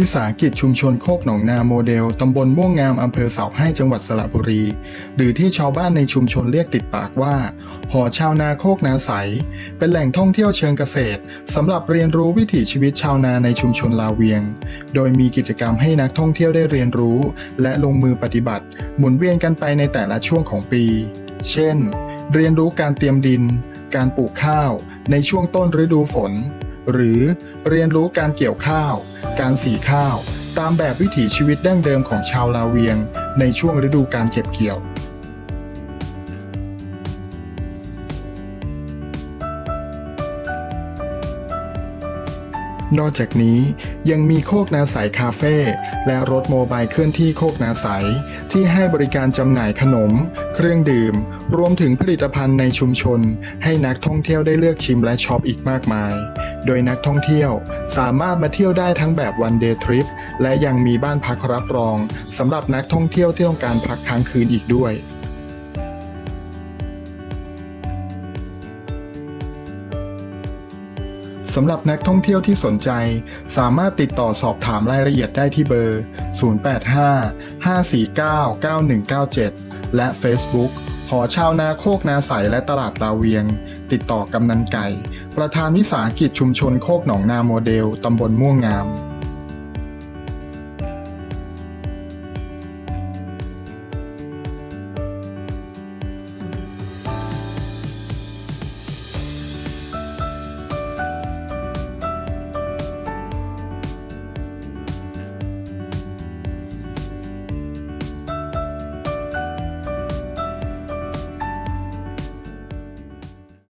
วิสาหกิจชุมชนโคกหนองนาโมเดล ตำบลม่วงงาม อำเภอเสาให้จังหวัดสระบุรี หรือที่ชาวบ้านในชุมชนเรียกติดปากว่า หอชาวนาโคกนาใส เป็นแหล่งท่องเที่ยวเชิงเกษตรสำหรับเรียนรู้วิถีชีวิตชาวนาในชุมชนลาเวียง โดยมีกิจกรรมให้นักท่องเที่ยวได้เรียนรู้ และลงมือปฏิบัติ หมุนเวียนกันไปในแต่ละช่วงของปี เช่น เรียนรู้การเตรียมดิน การปลูกข้าว ในช่วงต้นฤดูฝน หรือเรียนรู้การเกี่ยวข้าว การสีข้าว ตามแบบวิถีชีวิตดั้งเดิมของชาวลาเวียง ในช่วงฤดูการเก็บเกี่ยว นอกจากนี้ยังมีโคกนาใสคาเฟ่และรถโมบายเคลื่อนที่โคกนาใสที่ให้บริการจำหน่ายขนม เครื่องดื่ม รวมถึงผลิตภัณฑ์ในชุมชน ให้นักท่องเที่ยวได้เลือกชิมและช็อปอีกมากมาย โดยนักท่องเที่ยวสามารถมาเที่ยวได้ทั้งแบบวันเดย์ทริปและยังมีบ้านพักรับรองสำหรับนักท่องเที่ยวที่ต้องการพักค้างคืนอีกด้วย สำหรับนักท่องเที่ยวที่สนใจ สามารถติดต่อสอบถามรายละเอียดได้ที่เบอร์ 085 549 9197 และ Facebook หอชาวนาโคกนาใสและตลาดลาเวียง ติดต่อกำนันไก่ ประธานวิสาหกิจชุมชนโคกหนองนาโมเดล ตำบลม่วงงาม